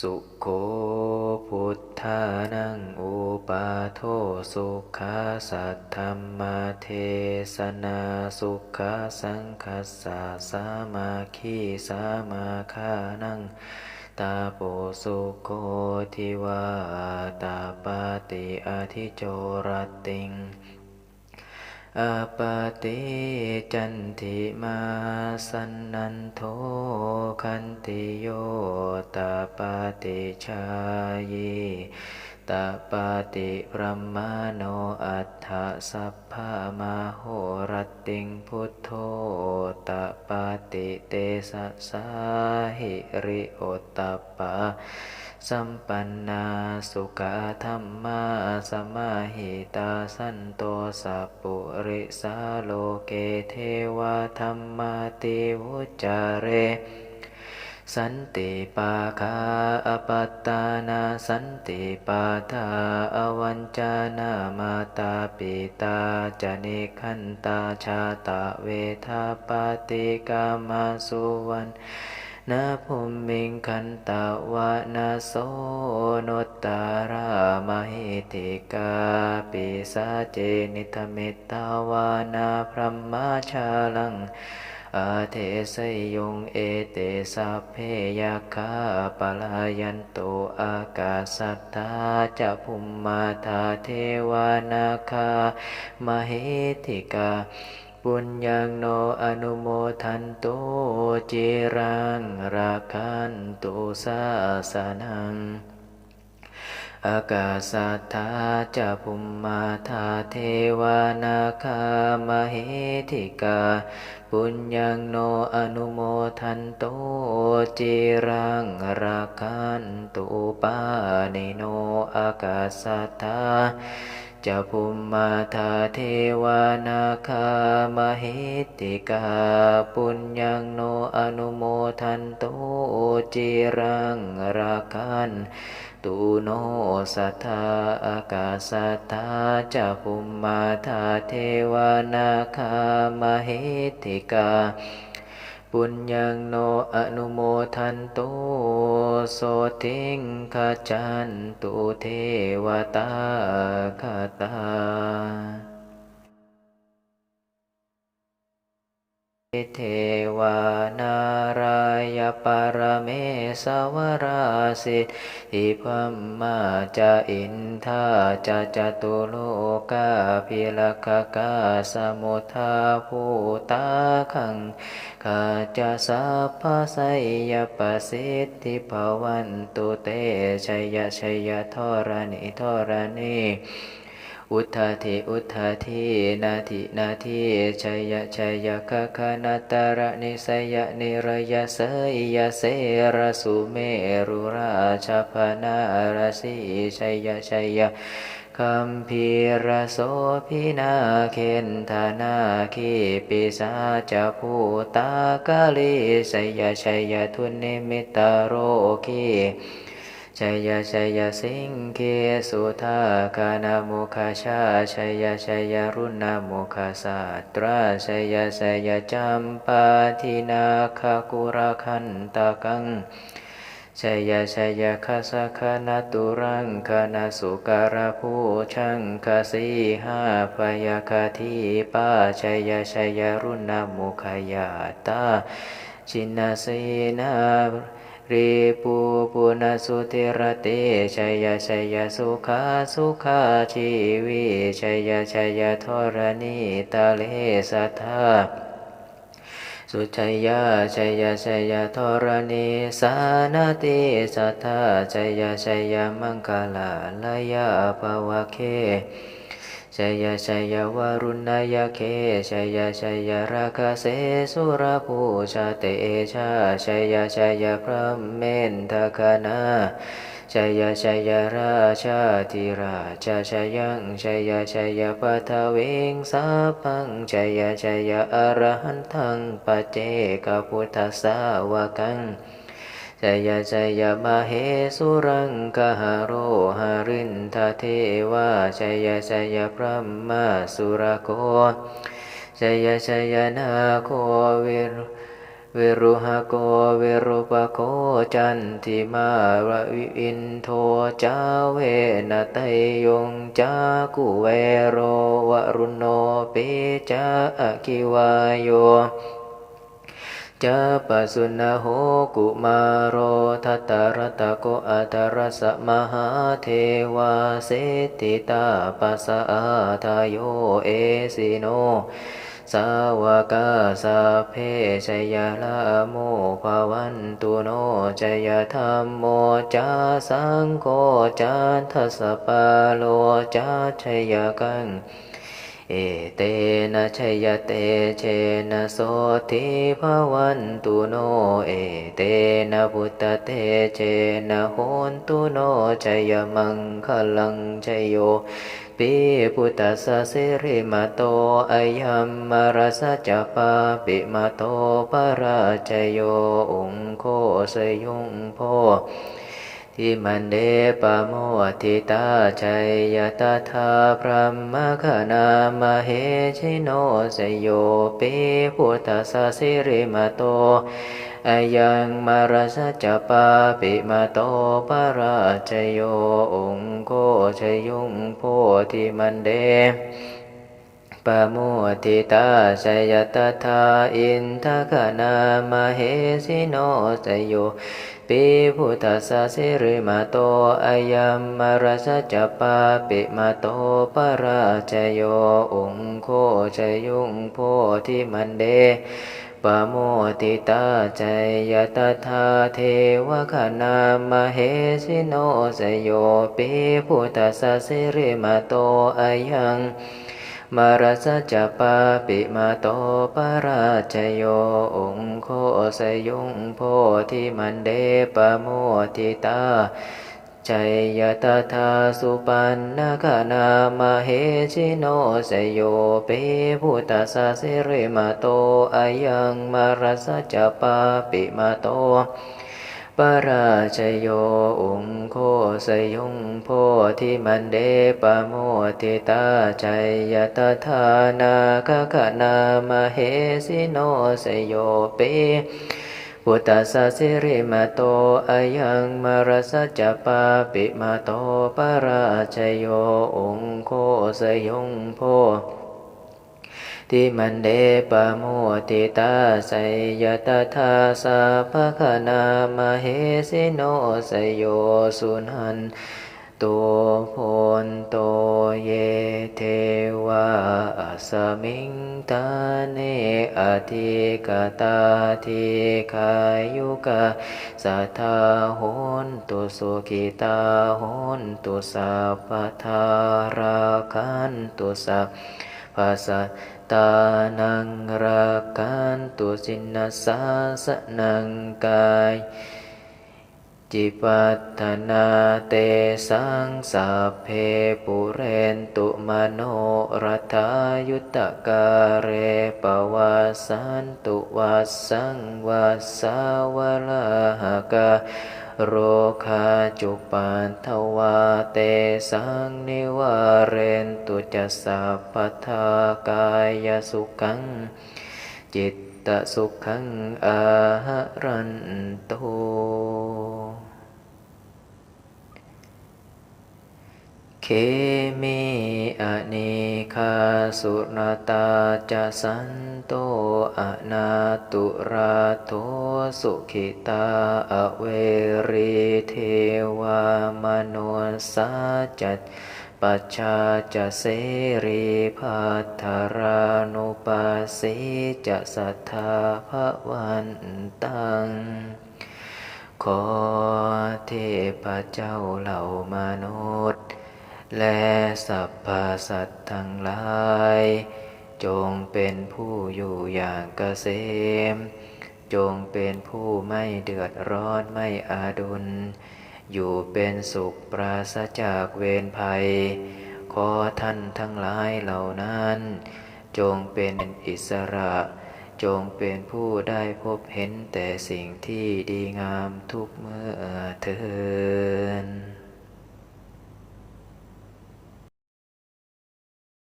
สุโขพุทธานังอุปาโทสุขาสัทธรรมาเทศนาสุขาสังคัสสะสามาคีสามาคานังตาโปสุโคทิวาตาปาติอาทิโจรติง อปาติจันติมาสันนันโทคันติโยตาปาติชาย ตาปาติพระมาโนอัฏฐสัพพะมาโหรติงพุทโธตาปาติเตสะสาหิริโอตปะสัมปันนาสุขธรรมาสมาหิตาสันโตสัพปุริสาโลเกเทวาธรรมาติวุจาเร สันติปาคาอปัตตานาสันติปาทาอวัญจานามาตาปิตาจเนขันตาชาตะเวทาปาติกามาสุวรรณนาภูมิงคันตาวานาโสนตตารามหิติกาปิสาเจนิธเมตตาวานาพรหมชาลัง อาเทสยงเอเตสัพเพยาคาปลายันโตอากาสัทธาจะภุมมาธาเทวานาคามหิติกาปุญญังโนอนุโมทันโตจิรังราคันตุสาสนัง อากาสัทธาจะภุมมาธาเทวานาคามหิติกา ปุญญังโนอนุโมทันโตจิรังราคันตุปานิโนอากาสัทธาจะภุมมาธาเทวานาคามหิติกาปุญญังโนอนุโมทันโตจิรังราคัน ตุโนสัทธาอากาสัทธาจะภุมมาธาเทวานาคามหิติกา ปุญญังโนอนุโมทันโตโสทิงขจันตุเทวตาคตา เทวานารายปรเมสวราสิอิพัมมาจะอินทาจะจตุโลกาพิลกกาสมุทาภูตาขังขจจะสัพพสยปสิทธิภวันตุเตชัยชัยทรณิทรณี อุทธาทิอุทธาทินาทินาทิชัยยะชัยยะคคะนาตระนิสยะนิระยะเสยยะเสระสุเมรุราชพนาราสีชัยยะชัยยะคัมพีระโสพินาเคนธานาคีปิสาจะภูตากาลีชัยยะชัยยะทุนนิมิตาโรคี ชัยยะชัยยะสิงเคสุธาคานามุคาชาชัยยะชัยยะรุณามุคาสัตราชัยยะชัยยะจัมปาทินาคากุระคันตะกังชัยยะชัยยะคาสะคานตุรังคานาสุการะภูชังคาสีหาปยาคาทีปาชัยยะชัยยะรุณามุขายาตาชินาสีนา ริปูปุณสุติรติชัยยะชัยยะสุขาสุขาชีวิชัยยะชัยยะทรณีตาเลสัทธาสุชัยยะชัยยะชัยยะทรณีสานาติสัทธาชัยยะชัยยะมังคลาลายาภวะเค ชัยยะชัยยะวารุณายเคชัยยะชัยยะราคาเสสุรภูชาเตชาชัยยะชัยยะพระเมนทคนาชัยยะชัยยะราชาธิราชาชัยยังชัยยะชัยยะปัทวิงสาพังชัยยะชัยยะอรหันตังปเจกพุทธสาวกัง ชยยะชัยยะมาเหสุรังคหาโรหารินทเทวาชัยยะชัยพระมาสุรโคชัยยะชัยนาโควิรเวรุหโกเวรุปโคจันติมาวะวิอินโทจาเวนะไตยงจากุเวโรวรุโนเปจาอคิวายโย จะปสุนโหกุมารโรทัตตรตะโกอัตรสมหาเทวาเสติตาปัสสะอาทายโยเอสิโน สาวกาสาเพชยาละโมภาวันตุโนจยธรรมโมจาสังโฆจาทัสปาโลจาชยกัง เอเตนะชัยเตเชนะโสทิภวันตุโน เอเตนะพุตตเตเชนะโหนตุโนชัยมังคลังชัยโยปิพุทธสสะสิริมาโตอายัมมาราสจจปาปิมาโตปราชโยองโคสยุงโพ ทิมันเดปะโมทิตาชัยยตถาพระมคณามเหชิโนสยโยปิพุทธสสิริมาโตอายังมาราสจปาปิมาโตปราชโยองโกชยุงโพธิมันเดปโมทิตาชัยตถาอินทกนามเหสิโนสยโย ปิพุทธสสิริมาโตอายัมมาราชจปาปิมาโตปราชโยองโคชยุงโพธิมันเดปโมติตาใจยตถาเทวคณามเหสิโนสยโยปิพุทธสสิริมาโตอายัง มาราสจปาปิมาโตปราชโยองโคสยุงโพธิมันเดปโมทิตาชัยยตถาสุปันนาคานามาเหชิโนสยโยเปพุทธสสิริมาโตอายังมาราสจปาปิมาโต ปราชโยองโคสยุงโพธิมันเดปโมทิตาชัยยตถานาคขนามเหสิโนสยโยเปพุทธสสิริมาโตอายังมาราสจจปาปิมาโตปราชโยองโคสยุงโพ ทิมันเดปะโมติตาไสยตถาสาภคณามเหสิโนสยโยสุนันตัวพนโตเยเทวาสมิงตาเนอธิกตาทิคายุกาสัทธาโหนตุสุขิตาโหนตุสัพพทาราคันตุสัพพสั ตานังรากันตุสินัสสาสนังกายจิปัตนาเตสังสัพเพปุเรนตุมโนรัฐายุตการเรปวัสสันตุวัสสังวัสสาวลาหกา โรคาจุปันทวาเตสังนิวาเรนตุจัสสัพพทากายสุขัง จิตตสุขังอาหารันโต เคมิอเนคาสุรตาจะสันโตอนาตุราโทสุขิตาอเวรีเทวามโนสาจัตปัจชาจะเสรีพัทธารานุปัสสิจะสัทธาภวันตังขอเทพเจ้าเหล่ามนุษย์ และสัพพสัตทั้งหลาย จงเป็นผู้อยู่อย่างเกษม จงเป็นผู้ไม่เดือดร้อนไม่อาดุล อยู่เป็นสุขปราศจากเวรภัย ขอท่านทั้งหลายเหล่านั้น จงเป็นอิสระ จงเป็นผู้ได้พบเห็นแต่สิ่งที่ดีงามทุกเมื่อเทิน